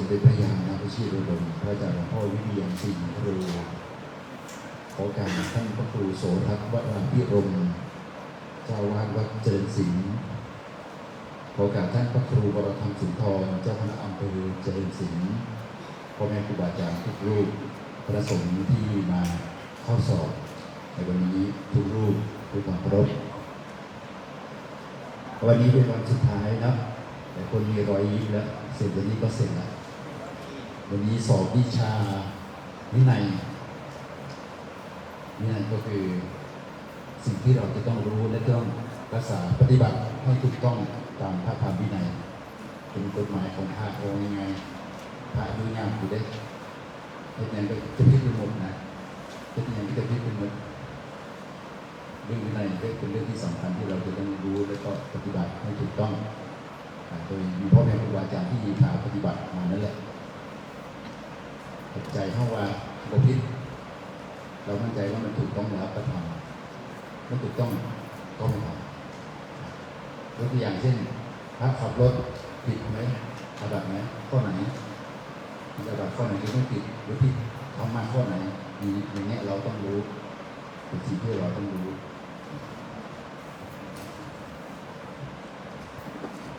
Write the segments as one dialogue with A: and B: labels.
A: สมเด็จพระยาณพิชิตรดมพระอาจารย์หลวงพ่อวิเวียนสิงห์ครูขอการท่านพระครูโสทัศน์วัดราพิรมเจ้าวาดวัดเจริญศิลป์ขอการท่านพระครูวรธรรมสุนทรเจ้าคณะอำเภอเจริญศิลป์พ่อแม่ครูบาอาจารย์ทุกรูปพระสงฆ์ที่มาเข้าสอบ ในวันนี้ทุกรูปด้วยความเคารพวันนี้เป็นวันสุดท้ายนะแต่คนมีรอยยิ้มแล้วเสร็จวันนี้ก็เสร็จแล้ว วันนี้สอบวิชาวินัยวินัยก็คือสิ่งที่เราจะต้องรู้และต้องรักษาปฏิบัติให้ถูกต้องตามพระธรรมวินัย เป็นกฎหมายของพระองค์ยังไงพระดูงามอยู่ได้เป็นยังไงจะพิจารณานะเป็นยังไงจะพิจารณาเรื่องวินัยก็เป็นเรื่องที่สำคัญที่เราจะต้องรู้และก็ปฏิบัติให้ถูกต้อง โดยมีพ่อแม่ครูบาอาจารย์ที่พาปฏิบัติมานั่นแหละ ปัจจัยเข้าว่าเราพิษเรามั่นใจว่ามันถูกต้องแล้วก็ทำไม่ถูกต้องก็ไม่ทำยกตัวอย่างเช่นถ้าขับรถผิดไหมระดับไหมข้อไหนระดับข้อไหนที่ไม่ผิดหรือผิดทำมาข้อไหนมีอย่างเงี้ยเราต้องรู้เป็นสิ่งที่เราต้องรู้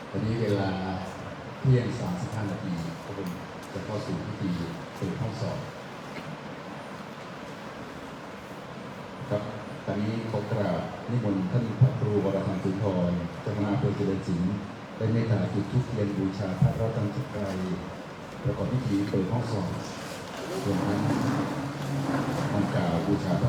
A: ตอนนี้เวลาเที่ยง35นาทีก็เป็นจะเข้าสู่พิธี เปิดห้องสอบครับตอนนี้ขอกราบนิมนต์ท่านพระครูวรธรรมสุนทรเจ้าคณะอำเภอเจริญศิลป์ได้เมตตาจุดทุกเทียนบูชาพระรัตนตรัยประกอบพิธีเปิดห้องสอบรวมทั้งทำกล่าวบูชาพระ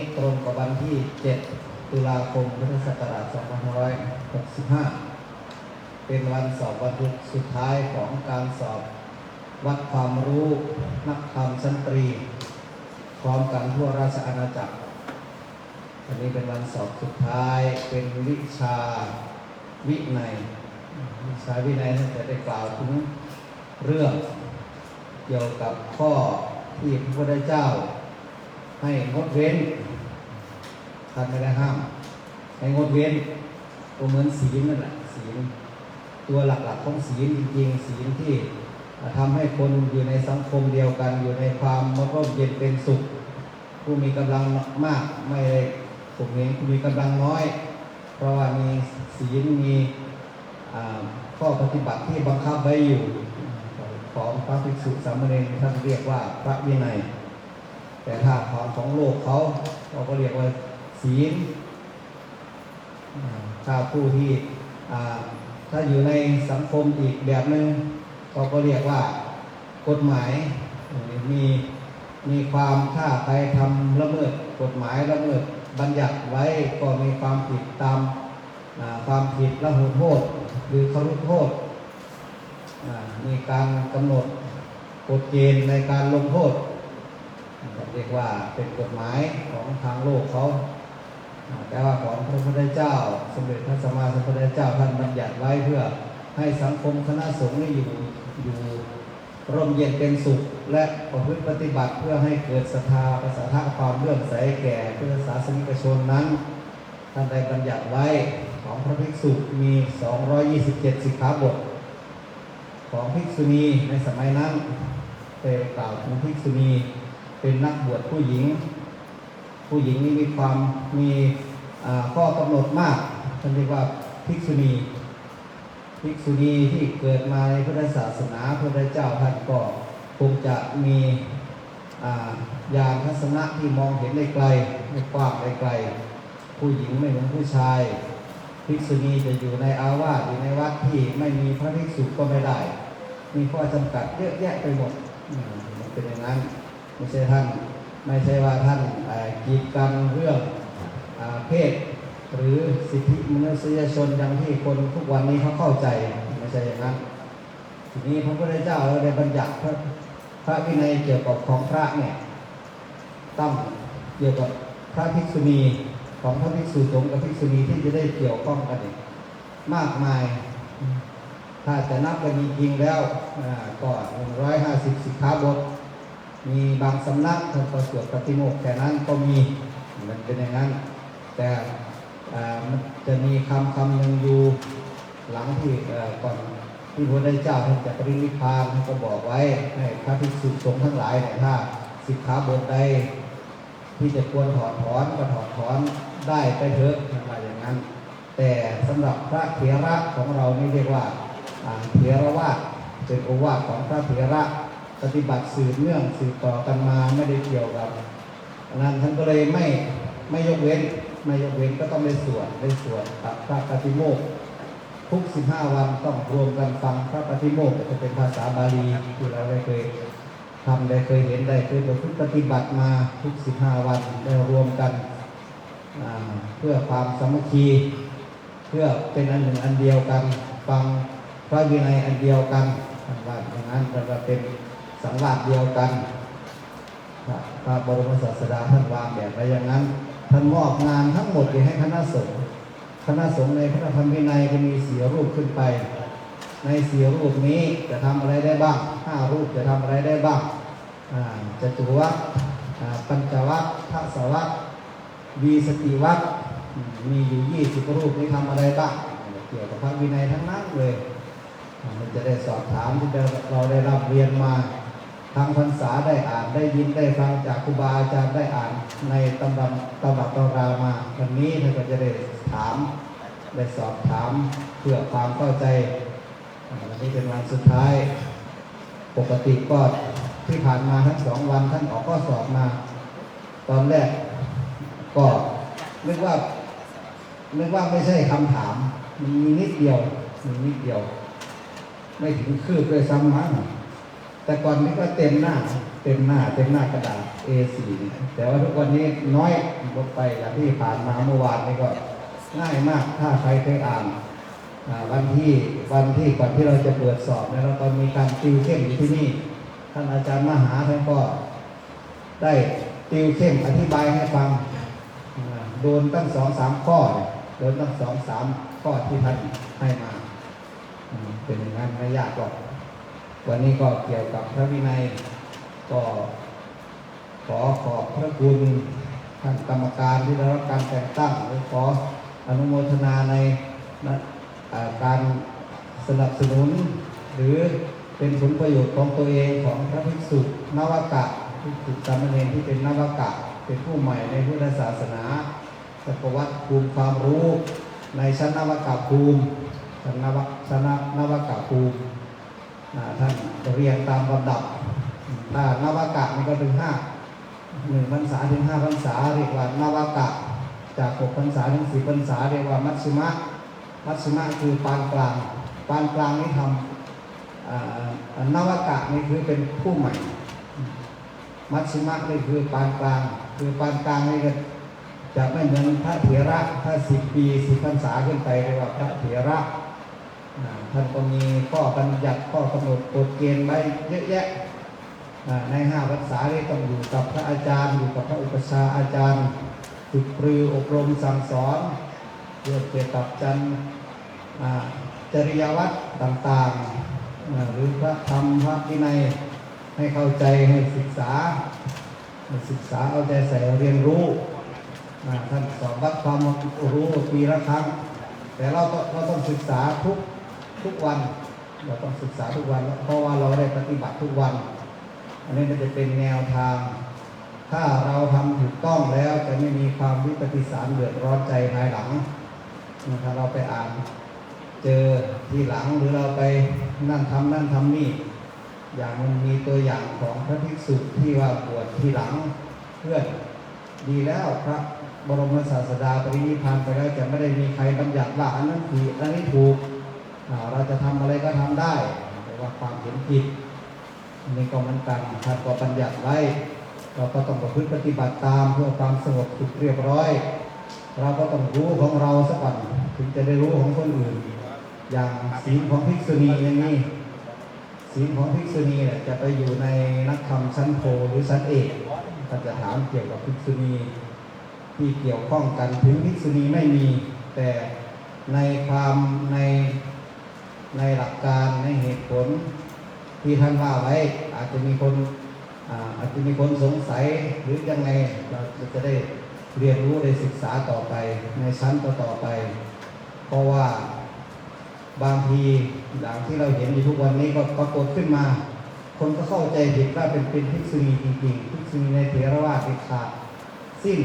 B: ตรงกับวันที่ 7 ตุลาคมพุทธศักราช 2565 เป็นวันสอบวันสุดท้ายของการสอบวัดความรู้นักธรรมชั้นตรี พร้อมกันทั่วราชอาณาจักรวันนี้เป็นวันสอบสุดท้ายเป็นวิชาวินัยวิชาวินัยท่านจะได้กล่าวถึงเรื่องเกี่ยวกับข้อที่พระพุทธเจ้าให้งดเว้น ท่านไม่ได้ห้ามให้งดเว้นก็เหมือนศีลนั่นแหละศีลตัวหลักๆของศีลจริงๆศีลที่ทำให้คนอยู่ในสังคมเดียวกันอยู่ในความร่มเย็นเป็นสุข ผู้มีกำลังมากไม่ได้ข่มเหงผู้มีกำลังน้อย เพราะว่ามีศีลมีข้อปฏิบัติที่บังคับไว้อยู่ของพระภิกษุสามเณรท่านเรียกว่าพระวินัย แต่ถ้าของของโลกเขาเราก็เรียกว่า ศีลถ้าผู้ที่ถ้าอยู่ในสังคมอีกแบบหนึ่งเขาก็เรียกว่ากฎหมายมีมีความถ้าใครทำละเมิดกฎหมายละเมิดบัญญัติไว้ก็มีความผิดตามความผิดละหุโทษหรือครุโทษมีการกำหนดกฎเกณฑ์ในการลงโทษเรียกว่าเป็นกฎหมายของทางโลกเขา แต่ว่าของพระพุทธเจ้า สมเด็จพระสัมมาสัมพุทธเจ้าท่านบัญญัติไว้เพื่อให้สังคมคณะสงฆ์นี่อยู่อยู่ร่มเย็นเป็นสุข และประพฤติปฏิบัติเพื่อให้เกิดศรัทธาประสาทความเลื่อมใสแก่พุทธศาสนิกชนนั้น ท่านได้บัญญัติไว้ของพระภิกษุมี 227 สิกขาบท ของภิกษุณีในสมัยนั้นเป็นกล่าวถึงภิกษุณีเป็นนักบวชผู้หญิง ผู้หญิงนี่มีความมีข้อกำหนดมากท่านเรียกว่าภิกษุณีภิกษุณีที่เกิดมาในพุทธศาสนาพระพุทธเจ้าท่านก็คงจะมีอ่าญาณทัศนะที่มองเห็นได้ไกลได้กว้างได้ไกล ผู้หญิงไม่เหมือนผู้ชาย ภิกษุณีจะอยู่ในอาวาสอยู่ในวัดที่ไม่มีพระภิกษุก็ไม่ได้ มีข้อจำกัดเยอะแยะไปหมดมันเป็นอย่างนั้นไม่ใช่ท่าน ไม่ใช่ว่าท่านกีดกันเรื่องอเพศ หรือสิทธิมนุษยชนอย่างที่คนทุกวันนี้เขาเข้าใจไม่ใช่อย่างนั้นทีนี้พระพุทธเจ้าได้บัญญัติพระพระวินัยเกี่ยวกับของพระเนี่ยต้องเกี่ยวกับพระภิกษุณีของพระภิกษุสงฆ์กับภิกษุณีที่จะได้เกี่ยวข้องกันมากมาย ถ้าจะนับกันจริงๆแล้วอ่าก็หนึ่งร้อยห้าสิบสิกขาบท มีบางสำนักท่านก็สวดปฏิโมกข์แค่นั้นก็มีมันเป็นอย่างนั้น แต่มันจะมีคำคำหนึ่งอยู่หลังที่ก่อนที่พระพุทธเจ้าท่านจะปรินิพพานท่านก็บอกไว้ให้พระภิกษุสงฆ์ทั้งหลายเนี่ยถ้าสิกขาบทใดที่จะควรถอดถอนก็ถอดถอนได้ไปเถอะท่าอย่างนั้น แต่สำหรับพระเถระของเรานี่เรียกว่าอ่าเถรวาทเป็นโอวาทของพระเถระ ปฏิบัติสืบเนื่องสืบต่อกันมาไม่ได้เกี่ยวกับอันนั้นท่านก็เลยไม่ไม่ยกเว้นไม่ยกเว้นก็ต้องได้สวดได้สวดพระปฏิโมกข์ทุก 15 วันต้องรวมกันฟังพระปฏิโมกจะเป็นภาษาบาลีที่เราได้เคยทำได้เคยเห็นได้เคยประพฤติปฏิบัติมาทุก 15 วันได้รวมกันเพื่อความสามัคคี เพื่อเป็นอันหนึ่งอันเดียวกัน ฟังพระวินัยอันเดียวกันท่านว่าอย่างนั้นเราก็เป็น สังวาสเดียวกันพระบรมศาสดาท่านวางแบบไว้อย่างนั้น ท่านมอบงานทั้งหมดให้คณะสงฆ์คณะสงฆ์ในพระธรรมวินัยจะมีเสี่รูปขึ้นไป ในเสี่รูปนี้จะทำอะไรได้บ้างห้ารูปจะทำอะไรได้บ้างอ่าจตุวัคอ่าปัญจวัคทัศวัควีสติวัดมีอยู่ยี่สิบรูปนี้ทำอะไรบ้างเกี่ยวกับพระวินัยทั้งนั้นเลย มันจะได้สอบถามที่เราได้รับเรียนมา ทางพรรษาได้อ่านได้ยินได้ฟังจากครูบาอาจารย์ได้อ่านในตำรับตำรับตำรามาวันนี้ท่านก็จะได้ถามได้สอบถามเพื่อความเข้าใจวันนี้เป็นวันสุดท้าย ปกติก็ที่ผ่านมาทั้งสองวันท่านออกข้อสอบมา ตอนแรกก็นึกว่านึกว่าไม่ใช่คำถามมีนิดเดียวมีนิดเดียว ไม่ถึงคืบเลยซ้ำมั้ง แต่ก่อนนี้ก็เต็มหน้า เต็มหน้า เต็มหน้ากระดาษ A4 แต่ว่าทุกวันนี้น้อยลดไปจากที่ผ่านมาเมื่อวานนี้ก็ง่ายมากถ้าใครเคยอ่านวันที่วันที่ก่อนที่เราจะเปิดสอบเนี่ยเราก็มีการติวเข้มอยู่ที่นี่ ท่านอาจารย์มหาท่านก็ได้ติวเข้มอธิบายให้ฟังโดนตั้งสองสามข้อโดนตั้งสองสามข้อที่ท่านให้มา เป็นอย่างนั้นไม่ยากหรอก วันนี้ก็เกี่ยวกับพระวินัย ก็ขอขอบพระคุณท่านกรรมการที่ได้รับการแต่งตั้งและขออนุโมทนาในการสนับสนุน หรือเป็นผลประโยชน์ของตัวเองของพระภิกษุนวากะภิกษุสามเณรที่เป็นนวากะ เป็นผู้ใหม่ในพุทธศาสนาสักวัตภูมิความรู้ในชั้นนวากะภูมิชั้นนวชั้นนวากะภูมิ อ่าท่านเรียนตามลำดับ ถ้านวากะนี่ก็ถึงห้าหนึ่งพรรษาถึงห้าพรรษาเรียกว่านวากะ จากหกพรรษาถึงสี่พรรษาเรียกว่ามัชชิมะมัชชิมะคือปานกลาง ปานกลางนี่ทำอ่านวากะนี่คือเป็นผู้ใหม่ มัชชิมะนี่คือปานกลาง คือปานกลางนี่ก็จะไม่เหมือนพระเถระถ้าสิบปีสิบพรรษาขึ้นไปเรียกว่าพระเถระ ท่านก็มีข้อบัญญัติข้อกำหนดกฎเกณฑ์ไว้เยอะแยะในห้าพรรษานี่ต้องอยู่กับพระอาจารย์อยู่กับพระอุปชฌาย์อาจารย์ฝึกปรืออบรมสั่งสอนเรื่องเกี่ยวกับจันจริยวัตรต่างๆ หรือพระธรรมพระวินัยให้เข้าใจให้ศึกษา ศึกษาเอาใจใส่เรียนรู้ท่านสอนรับความรู้ปีละครั้ง แต่เราต้องเราต้องศึกษาทุก ทุกวันเราต้องศึกษาทุกวันเพราะว่าเราได้ปฏิบัติทุกวัน อันนี้มันจะเป็นแนวทาง ถ้าเราทำถูกต้องแล้วจะไม่มีความวิปฏิสารเดือดร้อนใจภายหลังถ้าเราไปอ่านเจอทีหลังหรือเราไปนั่นทำนั่นทำนี่ อย่างมันมีตัวอย่างของพระภิกษุที่ว่าบวชทีหลังเพื่อนดีแล้วพระบรมศาสดาปรินิพพานไปแล้วจะไม่ได้มีใครบัญญัติว่าอันนั้นผิดอันนี้ถูก เราจะทำอะไรก็ทำได้แต่ว่าความเห็นผิดนนี้ก็มือนกันท่านก็บัญญัติไว้ เราก็ต้องประพฤติปฏิบัติตามเพื่อความสงบสุขเรียบร้อย เราก็ต้องรู้ของเราสักวันถึงจะได้รู้ของคนอื่น อย่างศีลของภิกษุณีอย่างนี้ศีลของภิกษุณีเนี่ยจะไปอยู่ในนักธรรมชั้นโทหรือชั้นเอกท่านจะถามเกี่ยวกับภิกษุณีที่เกี่ยวข้องกันถึงภิกษุณีไม่มี แต่ในความใน ในหลักการในเหตุผลที่ท่านว่าไว้ อาจจะมีคนอาจจะมีคนสงสัยหรือยังไงเราจะได้เรียนรู้ได้ศึกษาต่อไป ในชั้นต่อต่อไป เพราะว่าบางทีอย่างที่เราเห็นอยู่ทุกวันนี้ก็ปรากฏขึ้นมา คนก็เข้าใจผิดว่าเป็นเป็นภิกษุณีจริงๆภิกษุณีในเถรวาทเด็ดขาดสิ้น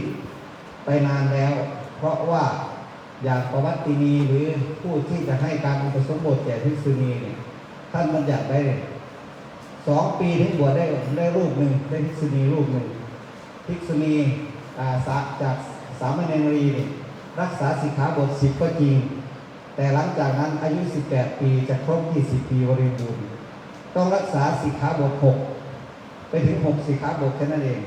B: ไปนานแล้ว เพราะว่า อยางประวัตินีหรือผู้ที่จะให้การอุปสมบทแก่ภิกษุณีเนี่ยท่านบัญญัติได้สองปีถึงบวชได้ได้รูปหนึ่งได้ภิกษุณีรูปหนึ่งภิกษุณีอาสาจากสามเณรีเนี่ยรักษาสิกขาบทสิบก็จริง แต่หลังจากนั้นอายุ 18 ปีจะครบ 20 ปีบริบูรณ์ต้องรักษาสิกขาบท 6 ไปถึง 6 สิกขาบทแค่นั้นเอง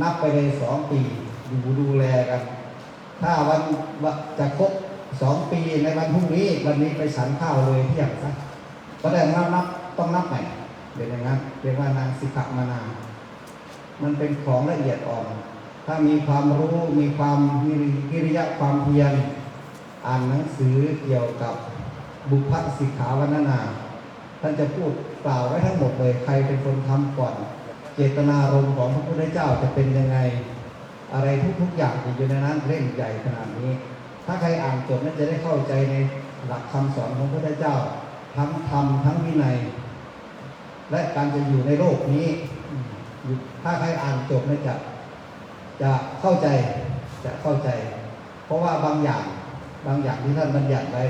B: นับไปเลย2ปีดูดูแลกัน ถ้าวันวจะครบ2ปีในวันพรุ่งนี้ วันนี้ไปฉันข้าวเลยเที่ยงซะก็ได้นับนับต้องนับใหม่เป็นอย่างนั้นเรียกว่านางสิกขมานา มันเป็นของละเอียดอ่อน ถ้ามีความรู้มีความมีวิริยะความเพียรอ่านหนังสือเกี่ยวกับบุพสิกขาวันนา ท่านจะพูดกล่าวไว้ทั้งหมดเลย ใครเป็นคนทำก่อน เจตนารมณ์ของพระพุทธเจ้าจะเป็นยังไง อะไรทุกๆอย่างอยู่ในนั้นเร่งใหญ่ขนาดนี้ ถ้าใครอ่านจบน่าจะได้เข้าใจในหลักคำสอนของพระเจ้า ทั้งธรรมทั้งวินัย และการจะอยู่ในโลกนี้ ถ้าใครอ่านจบน่าจะจะเข้าใจจะเข้าใจ เพราะว่าบางอย่างบางอย่างที่ท่านบัญญัติไว้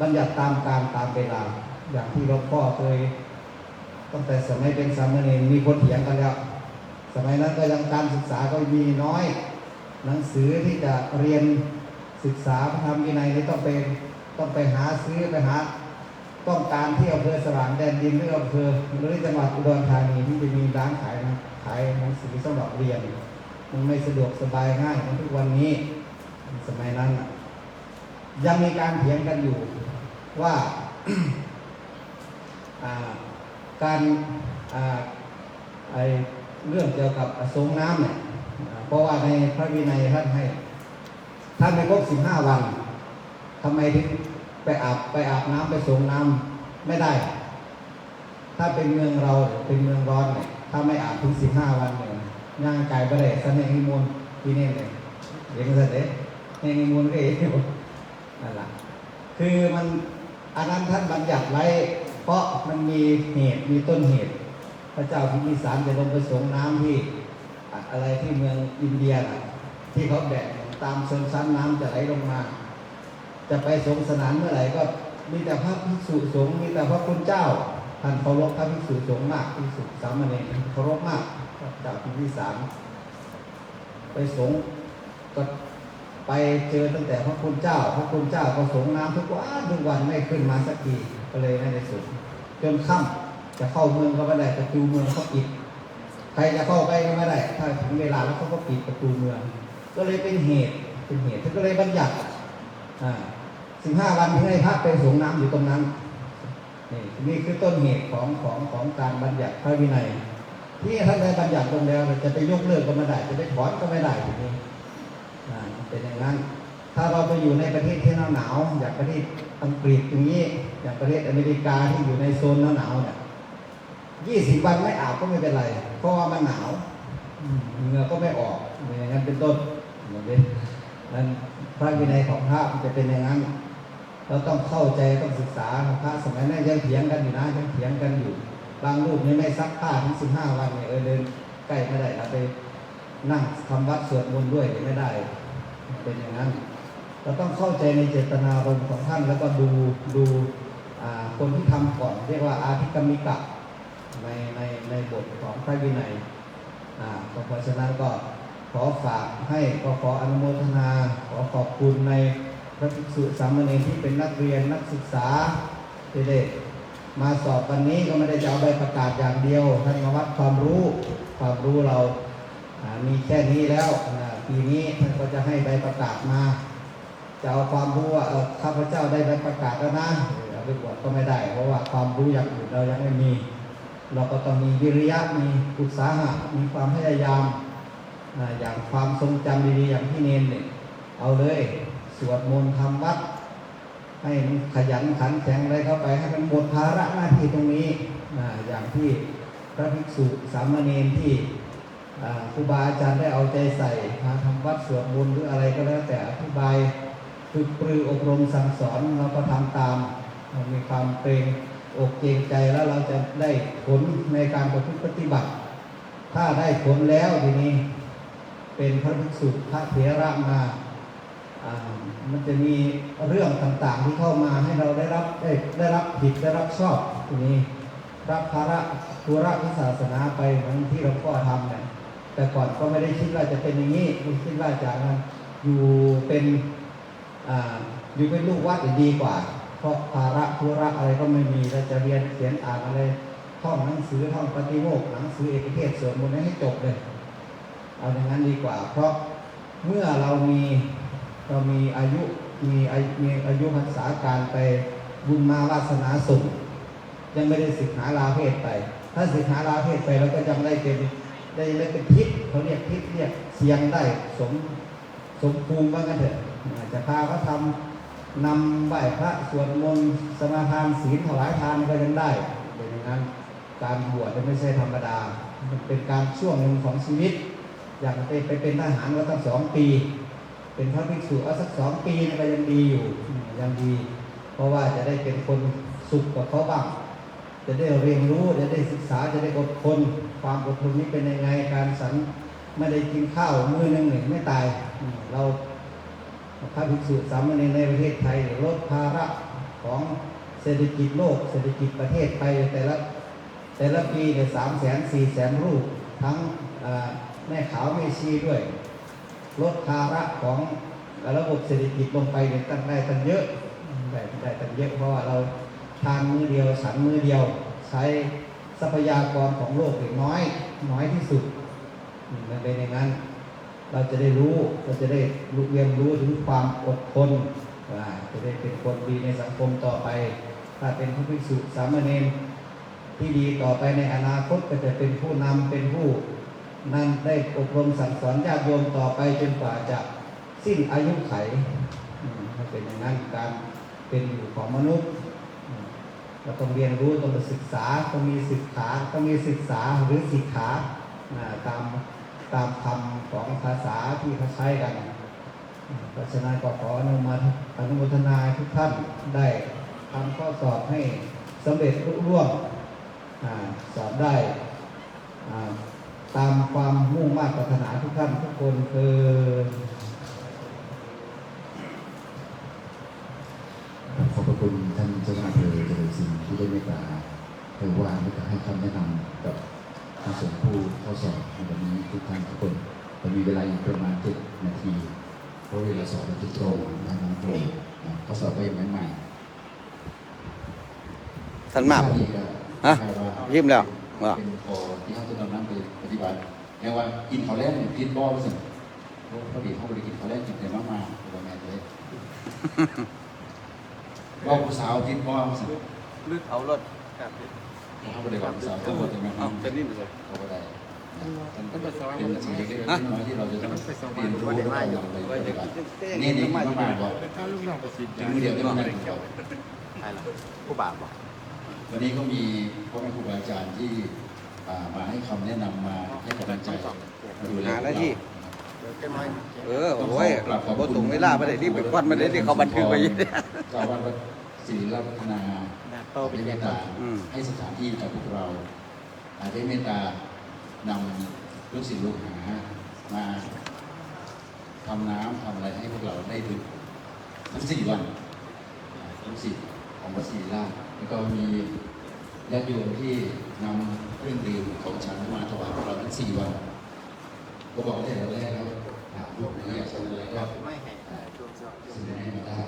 B: บัญญัติตามการตามเวลาอย่างที่หลวงพ่อเคยตั้งแต่สมัยเป็นสามเณรมีคนเถียงกันแล้ว สมัยนั้นก็ยังการศึกษาก็มีน้อย หนังสือที่จะเรียนศึกษาพระธรรมวินัยนี่ต้องไปต้องไปหาซื้อไปหาต้องการที่อำเภอสว่างแดนดินหรืออำเภอหรือจังหวัดอุดรธานีที่จะมีร้านขายนะขายหนังสือสำหรับเรียน มันไม่สะดวกสบายง่ายเหมือนทุกวันนี้ สมัยนั้นยังมีการเถียงกันอยู่ว่าการไอ เรื่องเกี่ยวกับสงน้ำเนี่ยเพราะว่าในพระวินัยท่านให้ ท่านไม่ครบสิบห้าวันทำไมถึงไปอาบไปอาบน้ำไปสงน้ำไม่ได้ ถ้าเป็นเมืองเราเป็นเมืองร้อนเนี่ยถ้าไม่อาบถึงสิบห้าวันเนี่ยย่างกายไปเลยสันนิมิมนที่นี่เลยเรียกสันเดเนมิมนก็เองนั่นแหละคือมันอันนั้นท่านบัญญัติไว้ เพราะมันมีเหตุมีต้นเหตุ ระเจ้าพิมพิสารจะลงไปสงน้ำที่อะไรที่เมืองอินเดียน่ะที่เขาแบ่งตามชนชั้นน้ำจะไหลลงมา จะไปสงสนานเมื่อไหร่ก็มีแต่พระภิกษุสงฆ์มีแต่พระคุณเจ้าท่านเคารพพระภิกษุสงฆ์มากภิกษุสามเณรเคารพมากพระเจ้าพิมพิสารไปสงก็ไปเจอตั้งแต่พระคุณเจ้า พระคุณเจ้าก็สงน้ำทุกวันทุกวันไม่ขึ้นมาสักทีก็เลยไม่ได้สงจนค่ำ จะเข้าเมืองก็ไม่ได้ประตูเมืองเขาปิด ใครจะเข้าไปก็ไม่ได้ถ้าถึงเวลาแล้วเขาก็ปิดประตูเมือง ก็เลยเป็นเหตุเป็นเหตุท่านก็เลยบัญญัติสิบห้าวันที่ให้พระไปสงน้ำอยู่ตรงนั้นนี่นี่คือต้นเหตุของของของการบัญญัติพระวินัย ที่ท่านได้บัญญัติลงแล้วจะไปยกเลิกก็ไม่ได้ จะไปถอนก็ไม่ได้ทีนี้อ่าเป็นอย่างนั้น ถ้าเราไปอยู่ในประเทศที่หนาวหนาวๆอย่างประเทศอังกฤษอย่างนี้ อย่างประเทศอเมริกาที่อยู่ในโซนหนาวหนาวๆเนี่ย ยี่สิบวันไม่อาบก็ไม่เป็นไร เพราะว่ามันหนาวมเหงื่อก็ไม่ออกอย่างนั้นเป็นต้นอย่างนี้นั้นพระวินัยของพระมันจะเป็นอย่างนั้น เราต้องเข้าใจต้องศึกษาพระสมัยนั้นยังเถียงกันอยู่นะยังเถียงกันอยู่ บางรูปนี่ไม่ซักผ้าถึงสิบห้าวันเนี่ยเออเดินใกล้ไม่ได้เราไปนั่งทำวัดสวดมนต์ด้วยไม่ได้ เป็นอย่างนั้น เราต้องเข้าใจในเจตนารมณ์ของท่านแล้วก็ดูดูคนที่ทำก่อน เรียกว่าอาธิกรรมิกะ ในในในบทของพระวินัยอ่าก็เพราะฉะนั้นก็ขอฝากให้ก็ขออนุโมทนา ขอขอบคุณในพระภิกษุสามเณรที่เป็นนักเรียนนักศึกษาที่ได้มาสอบวันนี้ก็ไม่ได้จะเอาใบประกาศอย่างเดียวท่านมาวัดความรู้ความรู้เรามีแค่นี้แล้วปีนี้ท่านก็จะให้ใบประกาศมาจะเอาความรู้ว่าข้าพเจ้าได้ใบประกาศแล้วนะเอาไปบวชก็ไม่ได้ เพราะว่าความรู้อย่างอื่นเรายังไม่มี เราก็ต้องมีวิริยะมีอุตสาหะมีความพยายามอย่างความทรงจำดีๆอย่างที่เนนเนี่ยเอาเลย สวดมนต์ทำวัดให้มันขยันขันแข็งอะไรเข้าไป ให้มันหมดภาระหน้าที่ตรงนี้อย่างที่พระภิกษุสามเณรที่ครูบาอาจารย์ได้เอาใจใส่มาทำวัดสวดมนต์หรืออะไรก็แล้วแต่อธิบายฝึกปรืออบรมสั่งสอนเราก็ทำตามมีความเกรง อกเกรงใจแล้วเราจะได้ผลในการประพฤติปฏิบัติ ถ้าได้ผลแล้วทีนี้ เป็นพระภิกษุพระเถระมาอ่ามันจะมีเรื่องต่างๆที่เข้ามาให้เราได้รับได้ได้รับผิดได้รับชอบทีนี้รับภาระธุระวิศาสนาไปเหมือนที่เราพ่อทำเนี่ยแต่ก่อนก็ไม่ได้คิดว่าจะเป็นอย่างนี้ไม่คิดว่าจะอยู่เป็นออยู่เป็นลูกวัดดีกว่า เพราะภาระธุระอะไรก็ไม่มีเราจะเรียนเขียนอ่านอะไรท่องหนังสือท่องปฏิโมกหนังสือเอกเทศสวดมนต์ให้จบเลย เอาอย่างนั้นดีกว่า เพราะเมื่อเรามีเรามีอายุมีอายุมีอายุพรรษาการไปบุญมาวาสนาส่งยังไม่ได้ศึกษาลาเพศไป ถ้าศึกษาลาเพศไปเราก็ยังได้เป็นได้ได้เป็นทิศเขาเรียกทิศเรียกเสียงได้สมสมภูมิว่ากันเถอะจจะพาเขาทำ นำไหว้พระสวดมนต์สมาทานศีลถวายทานก็ยังได้เป็นอย่างนั้นการบวชจะไม่ใช่ธรรมดา มันเป็นการช่วงหนึ่งของชีวิต อย่างไปไปเป็นทหารก็ตั้งสองปี เป็นพระภิกษุเอาสักสองปีก็ยังดีอยู่ยังดี เพราะว่าจะได้เป็นคนสุขกับเขาบ้างจะได้เรียนรู้จะได้ศึกษาจะได้อดทนความอดทนนี้เป็นยังไงการสันไม่ได้กินข้าวมื้อหนึงหนึ่งไม่ตายเรา พระภิกษุสามเณรในประเทศไทยลดภาระของเศรษฐกิจโลก เศรษฐกิจประเทศไปแต่ละแต่ละปีเนี่ยสามแสนสี่แสนรูป ทั้งแม่ขาวแม่ชีด้วย ลดภาระของระบบเศรษฐกิจลงไปเนี่ยตั้งได้ตั้งเยอะได้ได้ตั้งเยอะเพราะว่าเราทานมือเดียวฉันมือเดียว ใช้ทรัพยากรของโลกเล็กน้อยน้อยที่สุดมันเป็นอย่างนั้น เราจะได้รู้เราจะได้รู้เรียนรู้ถึงความอดทนจะได้เป็นคนดีในสังคมต่อไป ถ้าเป็นผู้ภิกษุสามเณรที่ดีต่อไปในอนาคตก็จะเป็นผู้นำเป็นผู้นั่นได้อบรมสั่งสอนญาติโยมต่อไปจนกว่าจะสิ้นอายุไขอืมมันเป็นอย่างนั้นการเป็นอยู่ของมนุษย์เราต้องเรียนรู้ต้องศึกษาต้องมีศึกษาต้องมีศึกษาหรือศิกขาตาม ตามคำของภาษาที่เขาใช้กันอืมเพราะฉะนั้นก็ขออนุโมทอนุโมทนาทุกท่านได้ทำข้อสอบให้สำเร็จรุ่ร่วงสอบได้ตามความมุ่งมา่ปรารถนาทุกท่านทุกคนคือ
A: ขอบพระคุณท่านเจ้าหน้าที่เจริญสิงที่ได้เมตตาเผยว่าและให้คำแนะนำกับ ผู้ส่งผู้เข้าสอบในวันนี้ทุกท่านทุกคนจะมีเวลาอีกประมาณเจ็ดนาทีเพราะเวลาสอบมันจะตรงนะน้องตรงนะข้อสอบก็ยังไม่ใหม่
C: ท่านมาก
A: วิชดีก็
C: ฮะ
A: ให้ว่า
C: ยิ้มแล้วว่า
A: เป็นพอที่เขาจะนำน้ำไปปฏิบัติแม้ว่ากินข้าวแรกเนี่ยกินบ่อไปสิพอดีเขาไม่ได้กินข้าวแรกกินแต่มากๆตัวแม่เลยว่าผู้สาวกินบ่อไปสิ
C: ลึกเอารถ
A: เขาไม่ได้ว่าผู้สาวตัวแต่แม่
C: เอาจะนิ่มเลย
A: เขาไม่ได้เป็นสิ่งเล็กๆที่เราจะต้องเรียนรู้และต้องนำไปปฏิบัตินี่นี่มากๆบอกถึงมือเดียวก็ไม่ได้บอก
C: ใช่ละผู้บาปบอก
A: วันนี้ก็มีพ่อแม่ครูบาอาจารย์ที่มาให้คำแนะนำมาให้กำลังใจมาดูแลพวกเรา
C: เออโอ้ยบ่ตรงเวลาไม่ได้รีบไปควันไม่ได้ที่เขาบันทึกไว้อยี่เนี่ย
A: เจ้าวัดวัดศิริรา ฒนาได้เมตตา
C: อืม
A: ให้สถานที่กับพวกเราอ่าได้เมตตานำลูกศิษย์ลูกหามาทำน้ำทำอะไรให้พวกเราได้ดื่มทั้งสี่วันอ่าลูกศิษย์ของวัดศิริราชแล้วก็มีญาติโยมที่นำเครื่องดื่มของฉันมาถวายพวกเราทั้งสี่วัน ก็บอกได้แล้วแรกแล้วหากลูกนี้อยากจะอะไรก็อ่าสิ่งไหนมาได้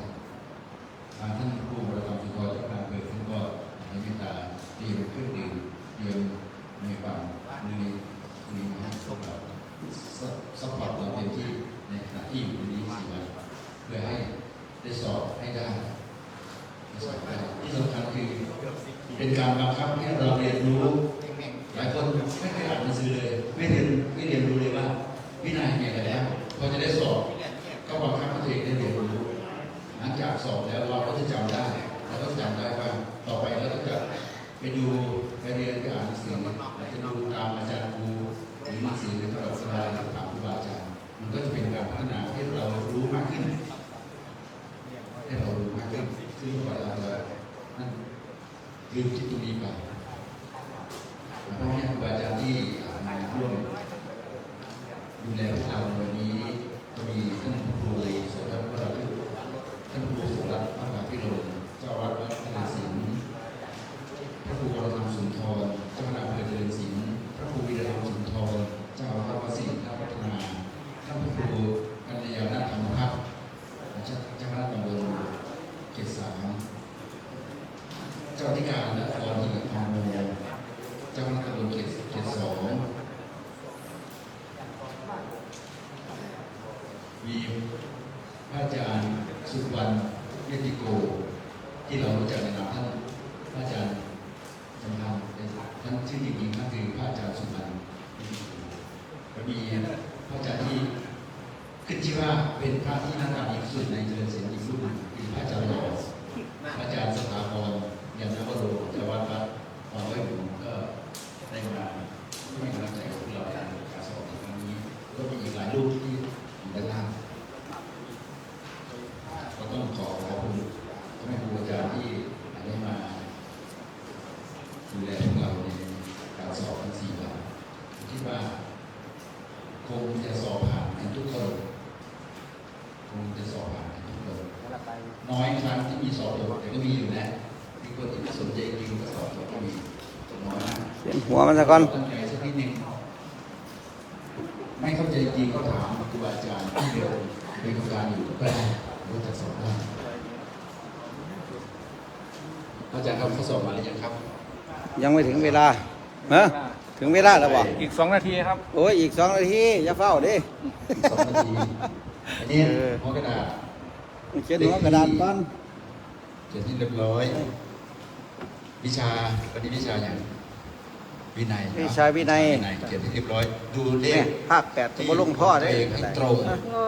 A: ทางท่านผู้บริการสุขภาพการเปิดท่านก็ให้เมตตาเตรียมเครื่องดื่มเตรียมในฝั่งในมีมาให้พวกเราซัพพอร์ตเราเต็มที่ในขณะที่อยู่ในนี้สี่วันเพื่อให้ได้สอบให้ได้ได้สอบได้ที่สำคัญคือเป็นการบังคับให้เราเรียนรู้ หลายคนไม่เคยอ่านหนังสือเลย ไม่เรียนไม่เรียนรู้เลยว่า วินัยเนี่ยกันแล้วพอจะได้สอบก็บังคับให้ตัวเองได้เรียนรู้หลังจากสอบแล้วเราก็จะจำได้เราก็จำได้ว่าต่อไปเราก็จะไปดูไปเรียนไปอ่านหนังสือไปดูตามอาจารย์ครูหรือหนังสือหรือตลอดสบายถามครูบาอาจารย์มันก็จะเป็นการพัฒนาให้เรารู้มากขึ้นให้เรารู้ มากขึ้นซึ่งก่อนเราจะนั่นลืมคิดตรงนี้ไป พ่อแม่ครูบาอาจารย์ที่มาร่วมดูแลพวกเราในวันนี้ก็มีท่านครูสมรัตน์วราพิท่านครูสมรัตน์มหาพิโรมเจ้าวัดวัดพระนศิลป์พระครูวรธรรมสุนทรเจ้าคณะอำเภอเจริญศิลป์พระครูวีรธรรมสุนทรเจ้าวัดวสิริราชพัฒนาท่านพระครูกัญญาณธรรมพัฒน์เจ้าคณะตำบลเกศสามเจ้าธิการนครหินทองโม เจ้าคณะตำบลเขตเขตสองมีพระอาจารย์สุวรรณเยติโก ที่เรารู้จักในนามท่านพระอาจารย์จำทำเป็นท่านชื่อจริงๆท่านคือพระอาจารย์สุวรรณเยติโก ก็มีพระอาจารย์ที่ขึ้นชื่อว่าเป็นพระที่น้าตาดีที่สุดในเจริญศิลป์อีกรูปหนึ่งคือพระอาจารย์หล่อพระอาจารย์สถาพรยานนวโรจ้าวัดวัดวาไว้บุญก็ได้มาให้กำลังใจพวกเราในการสอบในครั้งนี้ก็มีอีกหลายรูปที่อยู่ด้านล่างก็ต้องขอขอบคุณพ่อแม่ครูอาจารย์ที่ได้มาดูแลพวกเราในการสอบทั้งสี่วันคิดว่า คงจะสอบผ่านกันทุกคนคงจะสอบผ่านกันทุกคนน้อยครั้งที่มีสอบตกแต่ก็มีอยู่นะมีคนที่ไม่สนใจจริงก็สอบตกก็มีแต่น้อยมาก
C: เสียนหัว มันซะก่อน
A: ตั้งใจสักนิดหนึงไม่เข้าใจจริงก็ถามครูบาอาจารย์ที่เดียวเป็นกรรมการอยู่ก็ได้รู้จักสอบได้อาจารย์ครับเขาสอบมาหรือยังครับ
C: ยังไม่ถึงเวลาฮะถึงเวลาแล้วบอก
D: อีกสองนาทีครับ
C: โอ้ยอีกสองนาทีอย่าเฝ้าดิ
A: สองนาทีอันนี้
C: เออ
A: หัวกระดาษ
C: เขียนหัวกระดาษก่อน
A: เขียนที่เรียบร้อย วิชาวันนี้วิชาอย่าง วินัย
C: วิชาวินัย
A: เขียนที่เรียบร้อย ดูเล
C: เนี่ย
A: ข
C: ภาคแปดก็บ่ลงท่อได้
A: ให้ตรง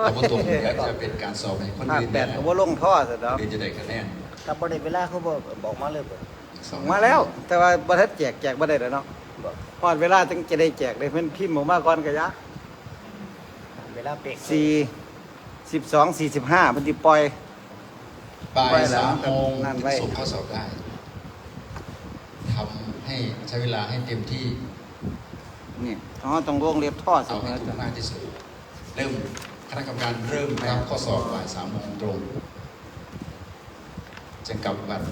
A: เอาบ่ตรงเดี๋ยวจะเป็นการสอบให้คน
C: ภาค
A: อื่น
C: แปดก็บ่ลงท่อซะดอก
A: เรียนจะได้คะแนน
E: กับบ่ได้เวลาเขาบอกบอกมาเลยบ่
A: สอง
C: มาแล้ว แต่ว่าบ่ทันแจกแจกบ่ได้แล้วเนาะพอดเวลาจึงจะได้แจกได้เพิ่นพิมพ์ออกมาก่อนก็ยะ
E: เวลาเป๊ก
C: สี่สิบสองสี่สิบห้าเพิ่นสิปล่อย
A: บ่าย
C: ไว้แล้ว
A: สามโมง
C: นั่นไว้
A: ส่งข้อสอบได้ ให้ใช้เวลาให้เต็มที่
B: นี่อ๋อต้องวงเล็บท่อเส
A: เอา
B: ม
A: ให้
B: อ
A: ถูกมากที่สุด เริ่มคณะกรรมการเริ่มรับข้อสอบบ่ายสามโมงตรงจะกลับบัตร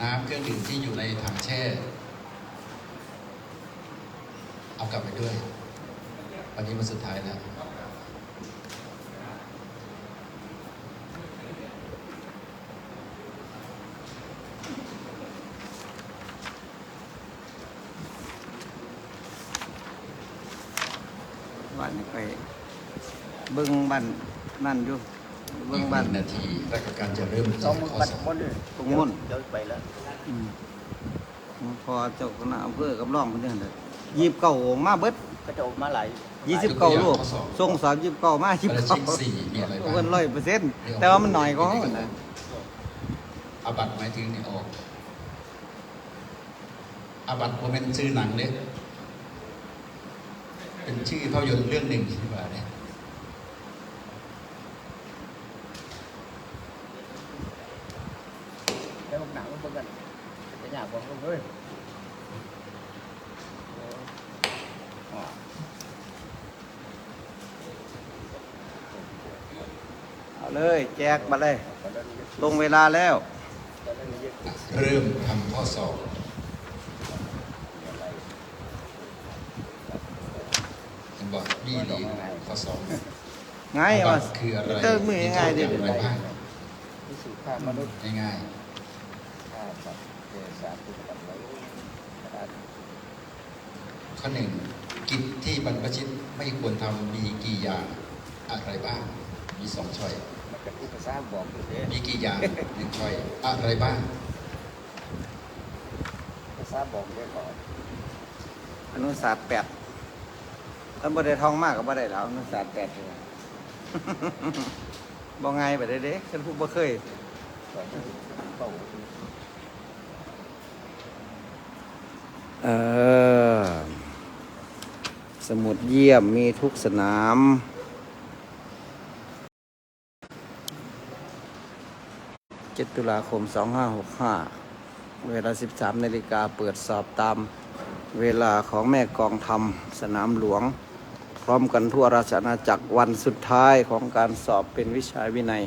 A: น้ำเครื่องดื่มที่อยู่ในถังแช่ เอากลับไปด้วย วันนี้วันสุดท้ายแล้ว
B: วันนี้ไป เบิ่งบ้านนั่นอยู่เบิ่
A: อี
B: ง
A: กห
B: บ้าน
A: นึ่งนาทีราชการจะเริ่ม
E: สองมือ
A: ข้อ
E: ปัด
A: สอบ
E: หมดเลย
B: ตรงมุ่น
E: เดี๋ยวไปแล้ว
B: อืมพอเจ้าคณะอำเภอกับรองเพิ่นเด้อเลยยีบเก่ามาเบิด
E: ก็จะออกมาหลาย
B: ยี่สิบเก้าลูกส่งสามยี่สิบเก้ามายี่
A: ประ
B: สิบ
A: ชิ
B: เก้าก
A: สี่มีอะไรบ้าง
B: เพิ่นร้อยเปอร์เซ็นต์แต่ว่ามันหน่อยกว่าเขานะ
A: อาบัตหมายถึงนี่ออกอาบัตผมเป็นชื่อหนังเนี่ยเป็นชื่อภาพยนตร์เรื่องหนึ่งที่ว่าเนี่ย
E: แล้วหนังมันเบิ่งกันจะยากกว่าเฮ้ยอ๋อ
B: เอาเลยแจ กมาเลย
E: ก็ได้เยอะ
B: ลงเวลาแล้ว
E: ก็ได้เยอะ
A: เริ่มทำข้อสอบเห็นบอกบี้หลีข้อสอบ
B: ง่าย
A: อา
B: ว่า
A: บัตคืออะไร
B: เจอมือง่ายๆดิ
A: มีโทษอย่างไรบ้าง
E: พิสูจน์ค่ามนุษย์
A: ง่าย
E: ค่าสัตว์เดรัจฉานตุกกันไว้ขนาด
A: ๆข้อหนึ่งกิจที่บรรพชิตไม่ควรทำมีกี่อย่างอะไรบ้าง มีสองช้อย
E: มันก็อุปสรรคบอกอยู่เด้
A: มีกี่อย่างหนึ่งช้อยอะไรบ้าง
E: อุปสรรคบอกเด้ก่อน
B: อนุศาสตร์แปดถ้าบ่ได้ท่องมากก็บ่ได้แล้วอนุศาสตร์แปดเลยบ่ง่ายไปได้เด้ฉันพูดบ่เคย
E: ก่อนเป้า
B: เออสมุดเยี่ยมมีทุกสนาม 7 ตุลาคม 2565 เวลา 13 นาฬิกาเปิดสอบตามเวลาของแม่กองทำสนามหลวง พร้อมกันทั่วราชอาณาจักรวันสุดท้ายของการสอบเป็นวิชาวินัย